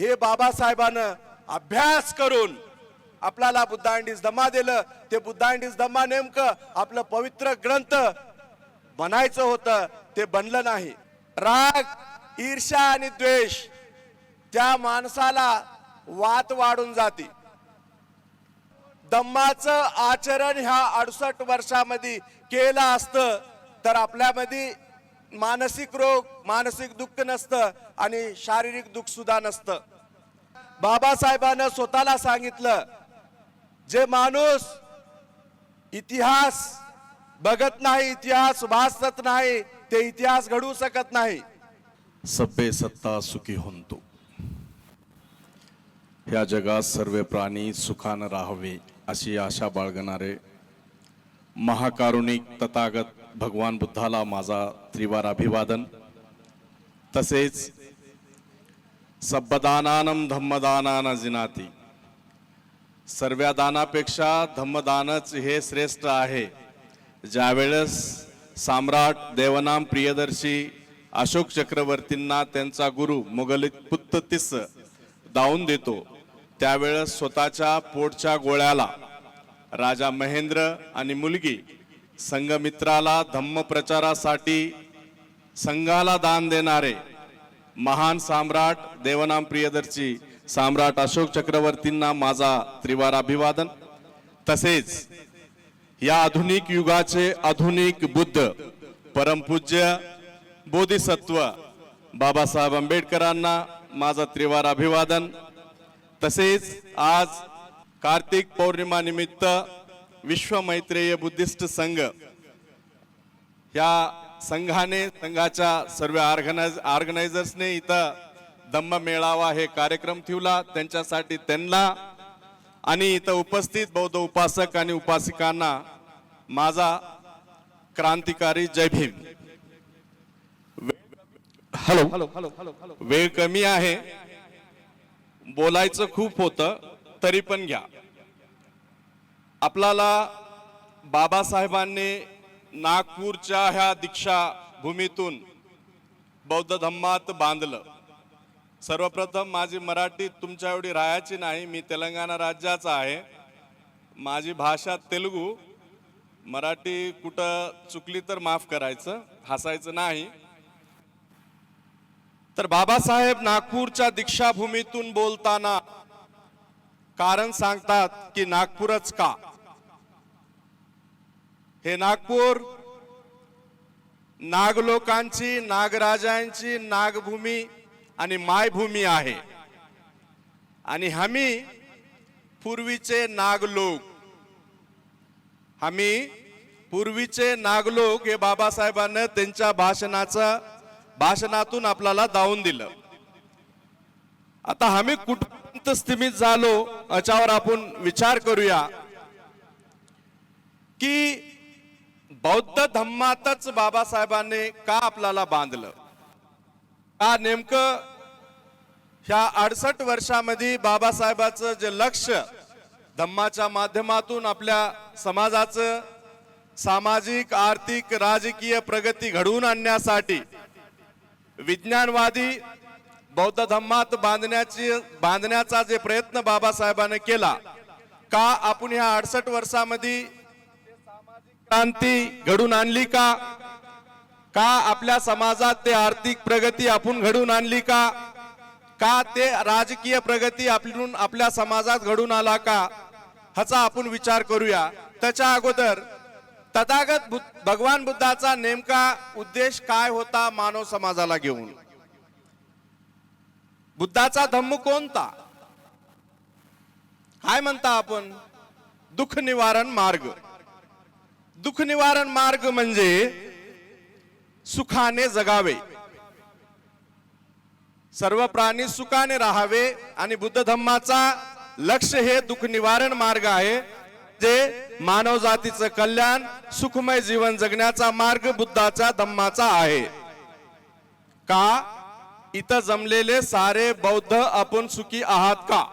हे बाबासाहेबानं अभ्यास करून आपल्याला बुद्धांडीस दम्मा दिलं. ते बुद्धांडीस दम्मा नेमकं आपलं पवित्र ग्रंथ बनायचं होतं ते बनलं नाही. राग ईर्ष्या आणि द्वेष त्या माणसाला वात वाढून जाते. दम्माचं आचरण ह्या अडुसष्ट वर्षामध्ये केलं असतं तर आपल्यामध्ये मानसिक रोग मानसिक दुःख नसतं आणि शारीरिक दुःख सुद्धा नसतं. बाबासाहेबानं स्वतःला सांगितलं जे माणूस इतिहास बघत नाही इतिहास भासत नाही ते इतिहास घडवू शकत नाही. सभ्य सत्ता सुखी होतो. ह्या जगात सर्व प्राणी सुखानं राहावे अशी आशा बाळगणारे महाकारुणिक तथागत भगवान बुद्धाला माझा त्रिवार अभिवादन. तसेच सब्बदानानम धम्मदानानं जिनाती. सर्व्या दानापेक्षा धम्मदानच हे श्रेष्ठ आहे. ज्यावेळेस सम्राट देवनाम प्रियदर्शी अशोक चक्रवर्तींना त्यांचा गुरु मुघलित पुत्ततीस दावून देतो त्यावेळेस स्वतःच्या पोटच्या गोळ्याला राजा महेंद्र आणि मुलगी संघमित्राला धम्मप्रचारासाठी संघाला दान देणारे महान सम्राट देवनाम प्रियदर्शी सम्राट अशोक चक्रवर्तींना माझा त्रिवार अभिवादन. तसेच या आधुनिक युगाचे आधुनिक बुद्ध परमपूज्य बोधिसत्व बाबासाहेब आंबेडकरांना माझा त्रिवार अभिवादन. तसेच आज कार्तिक पौर्णिमा निमित्त विश्व मैत्रेय बुद्धिस्ट संघ या संघाने संघाच्या सर्व ऑर्गनायझ ऑर्गनायझर्सने इथं धम्म मेळावा हे कार्यक्रम ठेवला. त्यांच्यासाठी त्यांना आणि इथं उपस्थित बौद्ध उपासक आणि उपासिकांना माझा क्रांतिकारी जय भीम. हॅलो. वेळ कमी आहे. बोलायचं खूप होतं तरी पण घ्या. आपल्याला बाबासाहेबांनी नागपूरच्या ह्या दीक्षाभूमीतून बौद्ध धम्मात बांधलं. सर्वप्रथम माझी मराठी तुमच्या एवढी राहायची नाही मी तेलंगणा राज्याचा आहे. माझी भाषा तेलुगू. मराठी कुठं चुकली तर माफ करायचं हसायचं नाही. तर बाबासाहेब नागपूरच्या दीक्षाभूमीतून बोलताना कारण सांगतात की नागपूरच का? हे नागपूर नागलोकांची नागराजांची नागभूमी आणि मायभूमी आहे. आणि आम्ही पूर्वीचे नागलोक. आम्ही पूर्वीचे नागलोक हे बाबासाहेबांना त्यांच्या भाषणाचा भाषणातून आपल्याला दावून दिलं. आता आम्ही कुठपर्यंत स्थिमित झालो याच्यावर आपण विचार करूया की बौद्ध धम्मातच बाबासाहेबांनी का आपल्याला बांधलं? का नेमकं ह्या अडसष्ट वर्षामध्ये बाबासाहेबाचं जे लक्ष धम्माच्या माध्यमातून आपल्या समाजाचं सामाजिक आर्थिक राजकीय प्रगती घडवून आणण्यासाठी विज्ञानवादी बौद्ध धम्मात बांधण्याची बांधण्याचा जे प्रयत्न बाबासाहेबांनी केला का आपण ह्या अडसष्ट वर्षामध्ये क्रांती घडून आणली का? का आपल्या समाजात ते आर्थिक प्रगती आपण घडून आणली का? का ते राजकीय प्रगती आपण आपल्या समाजात घडून आला का? ह्याचा आपण विचार करूया. त्याच्या अगोदर तथागत भगवान बुद्धाचा नेमका उद्देश काय होता मानव समाजाला घेऊन? बुद्धाचा धम्म कोणता? काय म्हणता आपण दुःख निवारण मार्ग. दुःख निवारण मार्ग म्हणजे सुखाने जगावे. सर्व प्राणी सुखाने राहावे आणि बुद्ध धम्माचा लक्ष हे दुःख निवारण मार्ग आहे जे मानव जातीचं कल्याण सुखमय जीवन जगण्याचा मार्ग बुद्धाचा धम्माचा आहे. का? इथं जमलेले सारे बौद्ध आपण सुखी आहात का?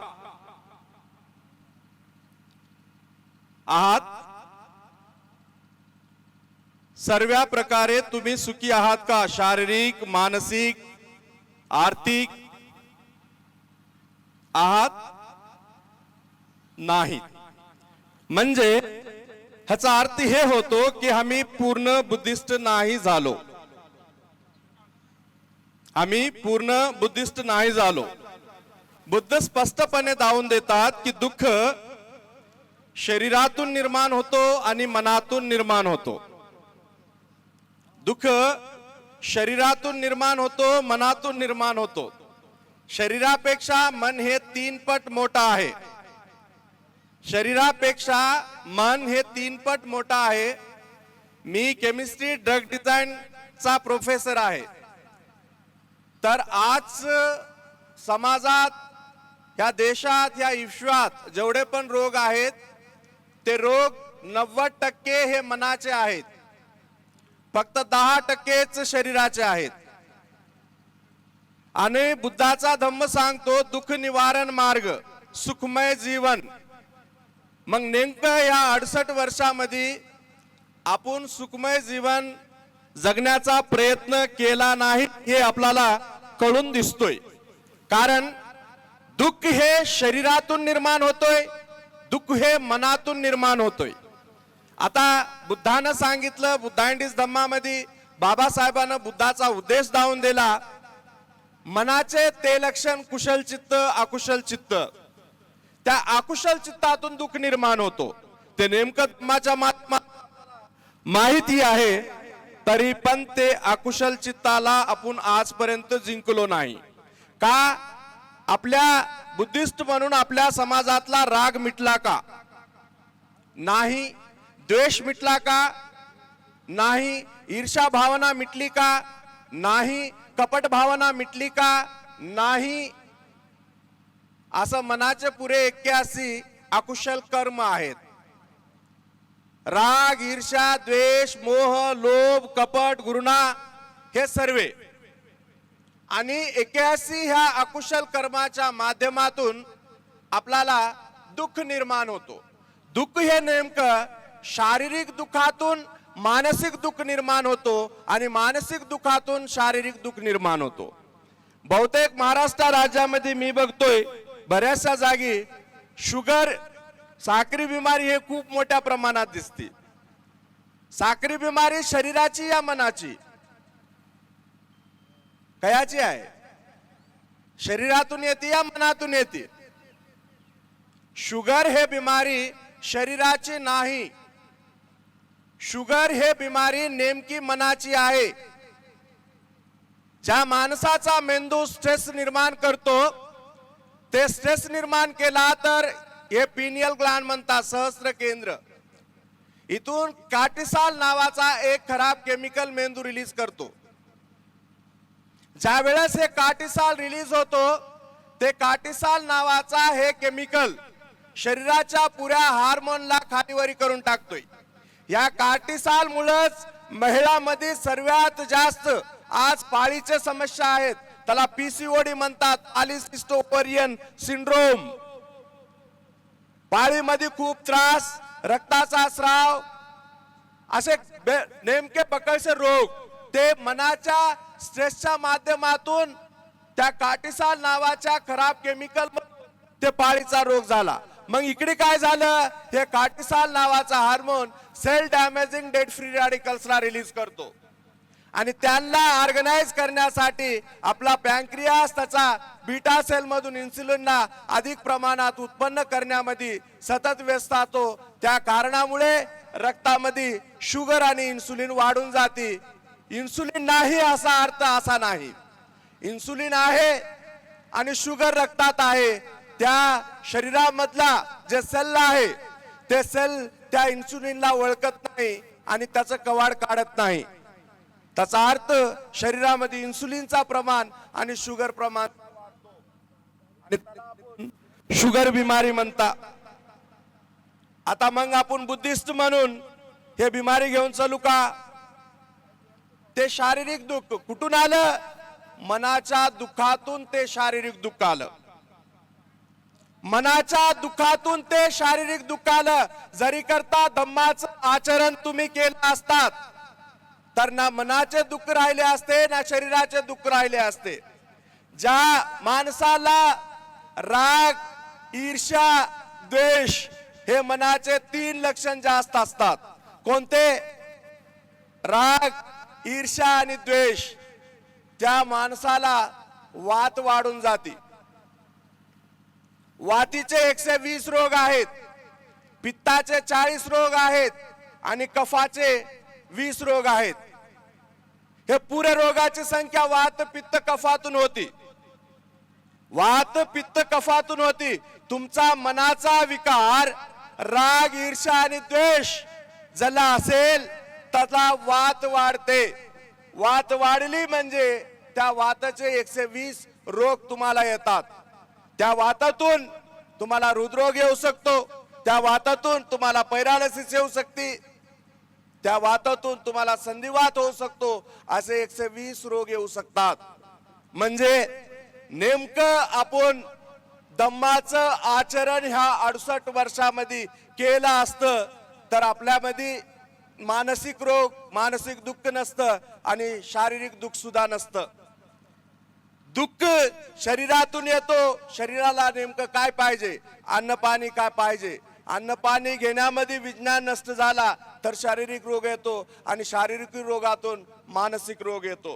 आहात? सर्व प्रकारे तुम्ही सुखी आहात का? शारीरिक मानसिक आर्थिक? आहात? नाही. म्हणजे ह्याचा अर्थ हे होतो की आम्ही पूर्ण बुद्धिस्ट नाही झालो. आम्ही पूर्ण बुद्धिस्ट नाही झालो. बुद्ध स्पष्टपणे दावून देतात की दुःख शरीरातून निर्माण होतो आणि मनातून निर्माण होतो. दुःख शरीरातून निर्माण होतो मनातून निर्माण होतो. शरीरापेक्षा मन हे तीन पट मोठा आहे. शरीरापेक्षा मन हे तीन पट मोठा आहे. मी केमिस्ट्री ड्रग डिझाईनचा प्रोफेसर आहे. तर आज समाजात ह्या देशात ह्या विश्वात जेवढे पण रोग आहेत ते रोग नव्वद टक्के हे मनाचे आहेत. फक्त दहा टक्केच शरीराचे आहेत. आणि बुद्धाचा धम्म सांगतो दुःख निवारण मार्ग सुखमय जीवन. मग नेमकं या अडसठ वर्षामध्ये आपण सुखमय जीवन जगण्याचा प्रयत्न केला नाही हे आपल्याला कळून दिसतोय. कारण दुःख हे शरीरातून निर्माण होतोय दुःख हे मनातून निर्माण होतोय. आता बुद्धानं सांगितलं बुद्धांडीस धम्मामध्ये बाबासाहेबांना बुद्धाचा उद्देश दावून दिला. मनाचे ते लक्षण कुशल चित्त अकुशल चित्त. त्या अकुशल चित्तातून दुःख निर्माण होतो. ते नेमकं धम्माच्या मात्मा माहिती आहे तरी पण ते अकुशल चित्ताला आपण आजपर्यंत जिंकलो नाही. का? आपल्या बुद्धिस्ट म्हणून आपल्या समाजातला राग मिटला का? नाही द्वेष मिटला का? नाही ईर्षा भावना मिटली का? नाही कपट भावना मिटली का? नाही. असं मनाचे पुरे एक्क्याऐंशी अकुशल कर्म आहेत. राग ईर्षा द्वेष मोह लोभ कपट गुरुणा हे सर्वे. आणि एक्याऐंशी ह्या अकुशल कर्माच्या माध्यमातून आपल्याला दुःख निर्माण होतो. दुःख हे नेमकं शारीरिक दुखातून मानसिक दुःख निर्माण होतो आणि मानसिक दुखातून शारीरिक दुःख निर्माण होतो. बहुतेक महाराष्ट्र राज्यामध्ये मी बघतोय बऱ्याचशा जागी शुगर साखरी बिमारी हे खूप मोठ्या प्रमाणात दिसते. साखरी बिमारी शरीराची या मनाची. कयाची आहे? शरीरातून येते या मनातून येते. शुगर हे बिमारी शरीराची नाही शुगर हे बिमारी नेमकी मनाची आहे. ज्या माणसाचा मेंदू स्ट्रेस निर्माण करतो ते स्ट्रेस निर्माण केला तर हे पिनियल ग्लॅन म्हणतात सहस्त्र केंद्र. इथून काटिसाल नावाचा एक खराब केमिकल मेंदू रिलीज करतो. ज्या वेळेस हे काटिसाल रिलीज होतो ते काटिसाल नावाचा हे केमिकल शरीराच्या पुऱ्या हार्मोनला खालीवरी करून टाकतोय. या कार्टिसाल मुळेच महिलामध्ये सर्वात जास्त आज पाळीचे समस्या आहेत. त्याला पीसीओडी म्हणतात आलिसिस्टोपरियन सिंड्रोम. पाळीमध्ये खूप त्रास रक्ताचा स्राव असे नेमके पकडसे रोग. ते मनाच्या स्ट्रेसच्या माध्यमातून त्या कार्टिसाल नावाच्या खराब केमिकल ते पाळीचा रोग झाला. मग इकडे काय झालं? हे काटिसाल नावाचा hormone cell damaging dead free रॅडिकल्सला release करतो. आणि त्यांना ऑर्गनाइज करण्यासाठी आपला पॅन्क्रियास त्याचा बीटा सेल मधून इन्सुलिनला अधिक प्रमाणात उत्पन्न करण्यामध्ये सतत व्यस्त असतो त्या कारणामुळे रक्तामध्ये शुगर आणि इन्सुलिन वाढून जाते. इन्सुलिन नाही असा अर्थ असा नाही. इन्सुलिन आहे आणि शुगर रक्तात आहे. त्या शरीरामधला जे सेल आहे ते सेल त्या इन्सुलिनला ओळखत नाही आणि त्याचं कवाड काढत नाही. त्याचा अर्थ शरीरामध्ये इन्सुलिनचा प्रमाण आणि शुगर प्रमाण शुगर बिमारी म्हणता. आता मग आपण बुद्धिस्ट म्हणून हे बिमारी घेऊन चालू का? ते शारीरिक दुःख कुठून आलं? मनाच्या दुःखातून ते शारीरिक दुःख आलं. मनाच्या दुःखातून ते शारीरिक दुःखाला जरी करता धम्माचं आचरण तुम्ही केलं असतात तर ना मनाचे दुःख राहिले असते ना शरीराचे दुःख राहिले असते. ज्या माणसाला राग ईर्ष्या द्वेष हे मनाचे तीन लक्षण जास्त असतात. कोणते? राग ईर्ष्या आणि द्वेष. त्या माणसाला वात वाढून जाते. वातीचे एकशे वीस रोग आहेत पित्ताचे चाळीस रोग आहेत आणि कफाचे वीस रोग आहेत. हे पुरे रोगाची संख्या वात पित्त कफातून होती. वात पित्त कफातून होती. तुमचा मनाचा विकार राग ईर्षा आणि द्वेष जला असेल त्याचा वात वाढते. वात वाढली म्हणजे त्या वाताचे एकशे वीस रोग तुम्हाला येतात. त्या वातातून तुम्हाला हृदरोग येऊ शकतो त्या वातातून तुम्हाला पैरालिसिस येऊ शकते त्या वातातून तुम्हाला संधिवात होऊ शकतो असे एकशे वीस रोग येऊ शकतात. म्हणजे नेमकं आपण दम्माचं आचरण ह्या अडुसष्ट वर्षामध्ये केलं असतं तर आपल्यामध्ये मानसिक रोग मानसिक दुःख नसतं आणि शारीरिक दुःख सुद्धा नसतं. दुःख शरीरातून येतो. शरीराला नेमकं काय पाहिजे? अन्न पाणी काय पाहिजे? अन्न पाणी घेण्यामध्ये विज्ञान नष्ट झाला तर शारीरिक रोग येतो आणि शारीरिक रोगातून मानसिक रोग येतो.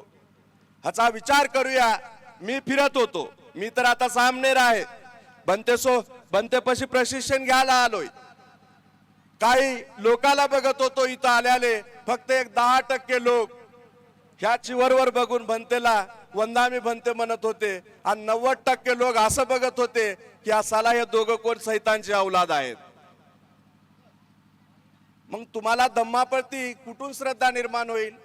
ह्याचा विचार करूया. मी फिरत होतो. मी तर आता सामनेर आहे. बनते सो बनतेपाशी प्रशिक्षण घ्यायला आलोय. काही लोकाला बघत होतो इथं आल्याले. फक्त एक दहा टक्के लोक ह्या चिवरवर बघून भंतेला वंदामी भंते म्हणत होते. आणि नव्वद टक्के लोक असं बघत होते की असाला हे दोघं कोण सैतांची औलाद आहेत. मग तुम्हाला दम्माप्रती कुठून श्रद्धा निर्माण होईल?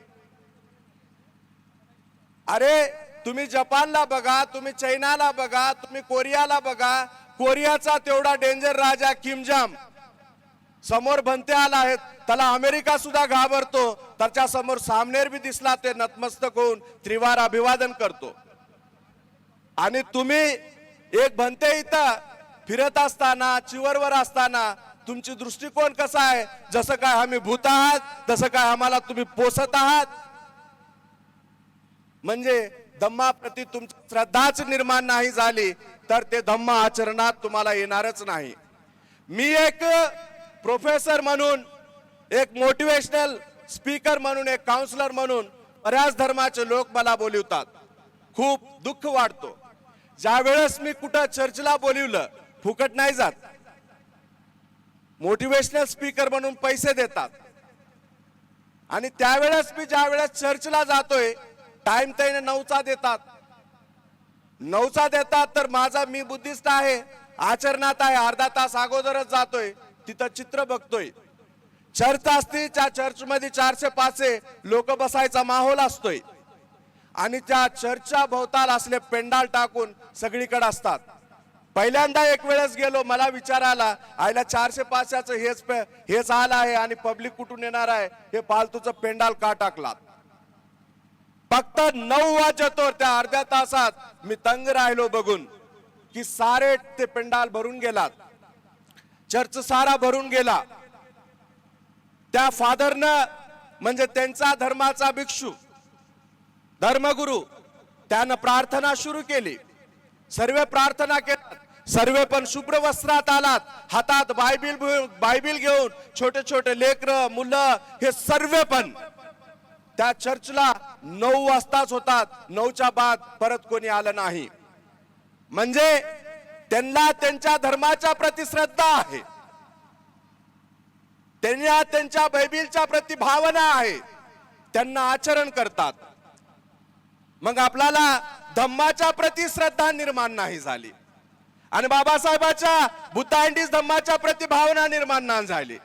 अरे तुम्ही जपानला बघा तुम्ही चैनाला बघा तुम्ही कोरियाला बघा. कोरियाचा तेवढा डेंजर राजा किमजाम समोर भंते आला आहेत त्याला अमेरिका सुद्धा घाबरतो. त्याच्यासमोर सामनेर बी दिसला ते नतमस्तक होऊन त्रिवार अभिवादन करतो. आणि तुम्ही एक भंते इथं फिरत असताना चिवरवर असताना तुमची दृष्टिकोन कसा आहे? जसं काय आम्ही भूत आहात तसं काय आम्हाला तुम्ही पोसत आहात? म्हणजे धम्माप्रती तुमची श्रद्धाच निर्माण नाही झाली तर ते धम्म आचरणात तुम्हाला येणारच नाही. मी एक प्रोफेसर म्हणून एक मोटिवेशनल स्पीकर म्हणून एक काउन्सिलर म्हणून बऱ्याच धर्माचे लोक मला बोलवतात. खूप दुःख वाटतो ज्या वेळेस मी कुठं चर्चला बोलिवलं फुकट नाही जात. मोटिवेशनल स्पीकर म्हणून पैसे देतात. आणि त्यावेळेस मी ज्या वेळेस चर्चला जातोय टाइम त्याने नऊचा देतात. नऊचा देतात तर माझा मी बुद्धिस्ट आहे आचरणात आहे अर्धा तास अगोदरच जातोय तिथं चित्र बघतोय. चर्च असते त्या चर्चमध्ये चारशे पाचशे लोक बसायचा माहोल असतोय. आणि त्या चर्चच्या भोवताल असले पेंडाल टाकून सगळीकडे असतात. पहिल्यांदा एक वेळेस गेलो मला विचार आला आईला चारशे पाचशेच हेच हेच आलं आहे आणि पब्लिक कुठून येणार आहे? हे पालतूचं पेंडाल का टाकलात? फक्त नऊ वाजतो त्या अर्ध्या तासात मी तंग राहिलो बघून की सारे ते पेंडाल भरून गेलात. चर्च सारा भरून गेला. त्या फादरनं म्हणजे त्यांचा धर्माचा भिक्षू धर्मगुरु त्यानं प्रार्थना सुरू केली. सर्व प्रार्थना केल्या सर्व पण शुभ्र वस्त्रात आलात. हातात बायबिल बायबिल घेऊन छोटे छोटे लेकर मुलं हे सर्व पण त्या चर्चला नऊ वाजताच होतात. नऊच्या बाद परत कोणी आलं नाही. म्हणजे त्यांना त्यांच्या धर्माच्या प्रति श्रद्धा आहे. त्यांना त्यांच्या बायबिलच्या प्रति भावना आहे त्यांना आचरण करतात. मग आपल्याला धम्माच्या प्रति श्रद्धा निर्माण नाही झाली. आणि बाबासाहेबाच्या बुद्धांडीस धम्माच्या प्रति भावना निर्माण नाही झाली.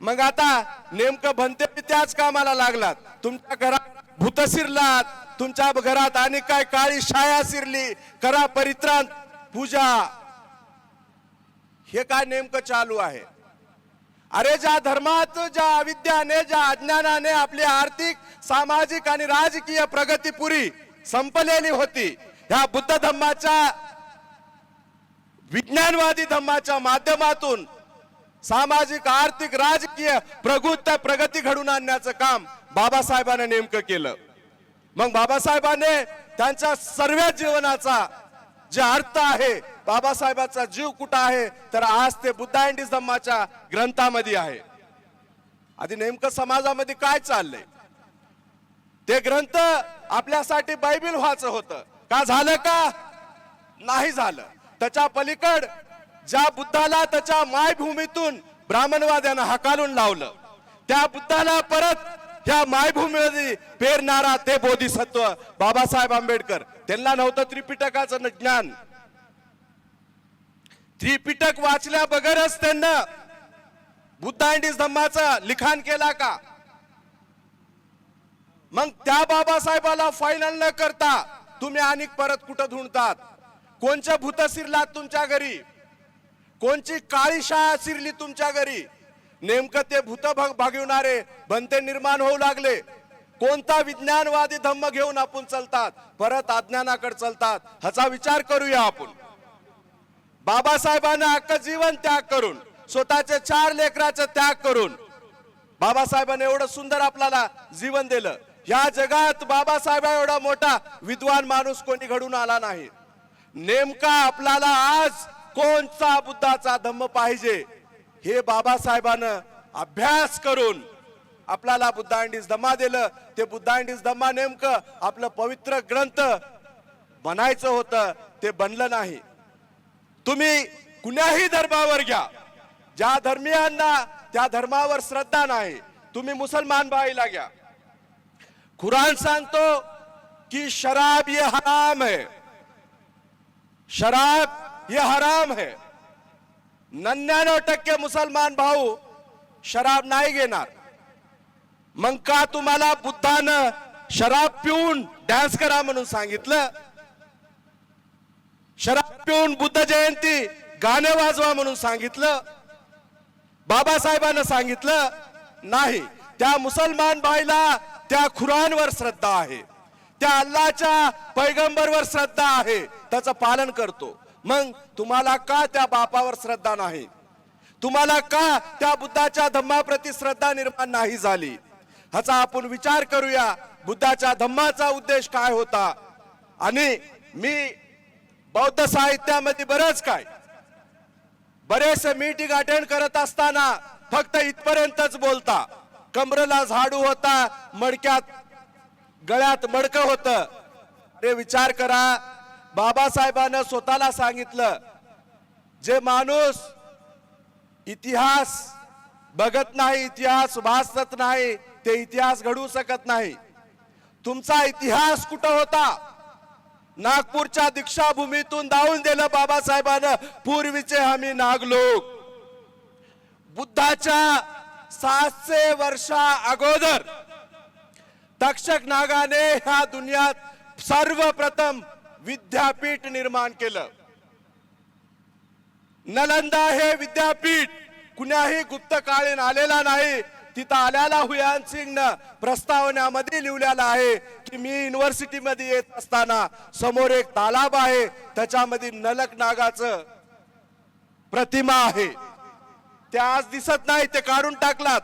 मग आता नेमकं भंते त्याच कामाला लागलात. तुमच्या घरात भूत शिरलात. तुमच्या घरात आणि काय काळी शाया शिरली. करा परित्राण पूजा. हे काय नेमकं चालू आहे? अरे ज्या धर्मात ज्या अविद्याने ज्या अज्ञानाने आपली आर्थिक सामाजिक आणि राजकीय प्रगती पुरी संपलेली होती ह्या बुद्ध धम्माच्या विज्ञानवादी धम्माच्या माध्यमातून सामाजिक आर्थिक राजकीय प्रगुत प्रगती घडून आणण्याचं काम बाबासाहेबांनी नेमकं केलं. मग बाबासाहेबांनी त्यांच्या सर्व जीवनाचा जे अर्थ आहे बाबासाहेबांचा जीव कुठं आहे तर आज ते बुद्धा अँड ग्रंथामध्ये आहे. आधी नेमकं समाजामध्ये काय चाललंय? ते ग्रंथ आपल्यासाठी बायबिल व्हायचं होतं. का झालं का? नाही झालं. त्याच्या पलीकड ज्या बुद्धाला त्याच्या मायभूमीतून ब्राह्मणवाद्यानं हकालून लावलं त्या बुद्धाला परत ह्या मायभूमीमध्ये पेरणारा ते बोधिसत्व बाबासाहेब आंबेडकर त्यांना नव्हतं त्रिपिटकाचं न- ज्ञान. त्रिपिटक वाचल्या बगरच त्यांना बुद्धांडी धम्माचं लिखाण केला का? मग त्या बाबासाहेबाला फायनल न करता तुम्ही आणि परत कुठं धुंडतात कोणच्या भूत शिरलात तुमच्या घरी? कोणची काळी शाळा शिरली तुमच्या घरी? नेमकं ते भूत भागविणारे बनते निर्माण होऊ लागले. कोणता विज्ञानवादी धम्म घेऊन आपण चालतात? परत अज्ञानाकडे चालतात. ह्याचा विचार करूया आपण. बाबासाहेबांना अख्खं जीवन त्याग करून स्वतःचे चार लेकराचं त्याग करून बाबासाहेबांनी एवढं सुंदर आपल्याला जीवन दिलं. या जगात बाबासाहेब एवढा मोठा विद्वान माणूस कोणी घडून आला नाही. नेमका आपल्याला आज कोणचा बुद्धाचा धम्म पाहिजे हे बाबासाहेबानं अभ्यास करून आपल्याला बुद्धांडीस धम्मा दिलं. ते बुद्धांडीस धम्मा नेमकं आपलं पवित्र ग्रंथ बनायचं होतं ते बनलं नाही. तुम्ही कुण्याही धर्मावर घ्या. ज्या धर्मियांना त्या धर्मावर श्रद्धा नाही तुम्ही मुसलमान भाईला घ्या. कुराण सांगतो की शराब ये हराम है. शराब ये हराम है. नन्यानव टक्के मुसलमान भाऊ शराब नाही घेणार. मग का तुम्हाला बुद्धानं शराब पिऊन डान्स करा म्हणून सांगितलं? शराब पिऊन बुद्ध जयंती गाणे वाजवा म्हणून सांगितलं. बाबासाहेबांना सांगितलं नाही त्या मुसलमान बाईला त्या खुरानवर श्रद्धा आहे. त्या अल्लाच्या पैगंबरवर श्रद्धा आहे. त्याचं पालन करतो. मग तुम्हाला का त्या बापावर श्रद्धा नाही? तुम्हाला का त्या बुद्धाच्या धम्माप्रती श्रद्धा निर्माण नाही झाली? ह्याचा आपण विचार करूया. बुद्धाच्या धम्माचा उद्देश काय होता? आणि मी बौद्ध साहित्यामध्ये बरंच काय. बरेचसे मीटिंग अटेंड करत असताना फक्त इथपर्यंतच बोलता. कमरेला झाडू होता मडक्यात गळ्यात मडक होत. रे विचार करा. बाबासाहेबांना स्वतःला सांगितलं जे माणूस इतिहास बघत नाही इतिहास भासत नाही ते इतिहास घडवू शकत नाही. तुमचा इतिहास कुठं होता? नागपूरच्या दीक्षाभूमीतून धावून दिलं बाबासाहेबांना. पूर्वीचे आम्ही नागलोक. बुद्धाच्या सातशे वर्षा अगोदर तक्षक नागाने ह्या दुनियात सर्वप्रथम विद्यापीठ निर्माण केलं. नलंदा हे विद्यापीठ कुणाही गुप्त काळीन आलेला नाही. तिथं आल्याला हुयान सिंगनं प्रस्तावनामध्ये लिहिलेलं आहे की मी युनिव्हर्सिटीमध्ये येत असताना समोर एक तालाब आहे त्याच्यामध्ये नलक नागाचं प्रतिमा आहे. ते आज दिसत नाही ते काढून टाकलात.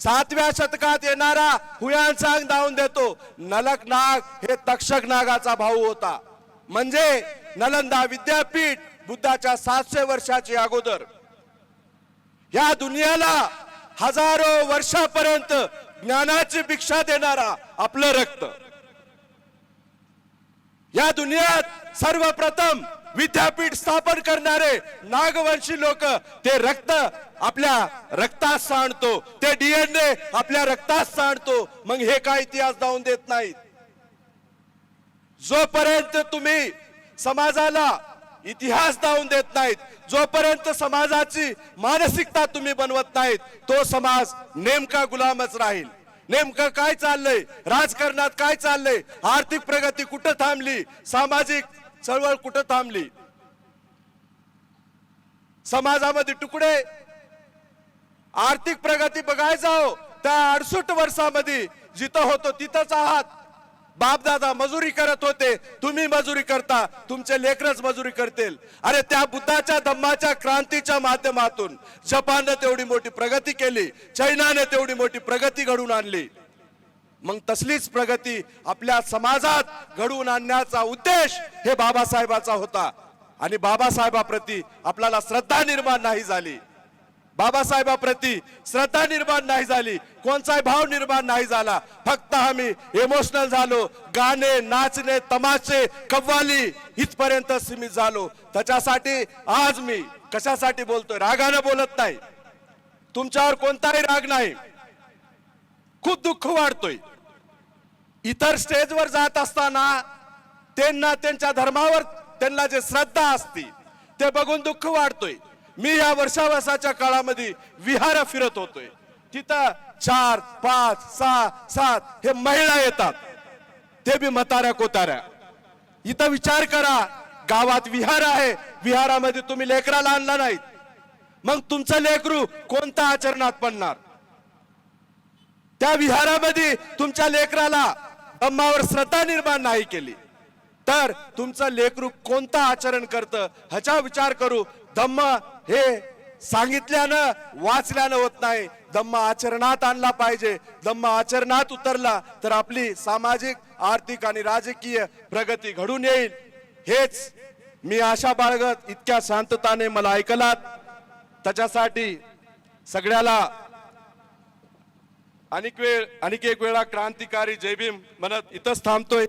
सातव्या शतकात येणारा हुयान सांग धावून देतो नलक नाग हे तक्षक नागाचा भाऊ होता. म्हणजे नलंदा विद्यापीठ बुद्धाच्या सातशे वर्षाची अगोदर. या दुनियाला हजारो वर्षापर्यंत ज्ञानाची भिक्षा देणारा आपलं रक्त. या दुनियात सर्वप्रथम विद्यापीठ स्थापन करणारे नागवंशी लोक ते रक्त आपल्या रक्तात सांडतो. ते डीएनए आपल्या रक्तात सांडतो. मग हे काय इतिहास जाऊन देत नाहीत? जोपर्यंत तुम्ही समाजाला इतिहास दावून देत नाहीत. जोपर्यंत समाजाची मानसिकता तुम्ही बनवत नाहीत तो समाज नेमका गुलामच राहील. नेमकं काय चाललंय? राजकारणात काय चाललंय? आर्थिक प्रगती कुठं थांबली? सामाजिक चळवळ कुठं थांबली? समाजामध्ये तुकडे? आर्थिक प्रगती बघायचा हो. त्या अडसष्ट वर्षामध्ये जिथं होतो तिथंच आहात. बापदादा मजुरी करत होते तुम्ही मजुरी करता तुमचे लेकरच मजुरी करतील. अरे त्या बुद्धाच्या धम्माच्या क्रांतीच्या माध्यमातून जपानने तेवढी मोठी प्रगती केली चैनाने तेवढी मोठी प्रगती घडून आणली. मग तसलीच प्रगती आपल्या समाजात घडवून आणण्याचा उद्देश हे बाबासाहेबाचा होता. आणि बाबासाहेबाप्रती आपल्याला श्रद्धा निर्माण नाही झाली. बाबासाहेबाप्रती श्रद्धा निर्माण नाही झाली कोणताही भाव निर्माण नाही झाला. फक्त आम्ही इमोशनल झालो गाणे नाचणे तमाशे कव्वाली इथपर्यंत सीमित झालो. त्याच्यासाठी आज मी कशासाठी बोलतोय? रागानं बोलत नाही. तुमच्यावर कोणताही राग नाही. खूप दुःख वाढतोय. इतर स्टेजवर जात असताना त्यांना त्यांच्या धर्मावर त्यांना जे श्रद्धा असती ते बघून दुःख वाढतोय. मी या वर्षावसाच्या काळामध्ये विहार फिरत होतोय. तिथं चार पाच सहा सात हे महिला येतात. ते बी म्हाताऱ्या कोताऱ्या. इथं विचार करा गावात विहार आहे. विहारामध्ये तुम्ही लेकराला आणला नाहीत. मग तुमचं लेकरू कोणत्या आचरणात पडणार? त्या विहारामध्ये तुमच्या लेकराला धम्मावर श्रद्धा निर्माण नाही केली. तर तुमचं लेकरू कोणतं आचरण करतं? ह्याचा विचार करू. धम्म हे सांगितल्यानं वाचल्यानं होत नाही. दम्म आचरणात आणला पाहिजे. दम्म आचरणात उतरला तर आपली सामाजिक आर्थिक आणि राजकीय प्रगती घडून येईल. हेच मी आशा बाळगत इतक्या शांतताने मला ऐकलात. त्याच्यासाठी सगळ्याला अनेक वेळ अनेक एक वेळा क्रांतिकारी जयभीम म्हणत इथंच थांबतोय.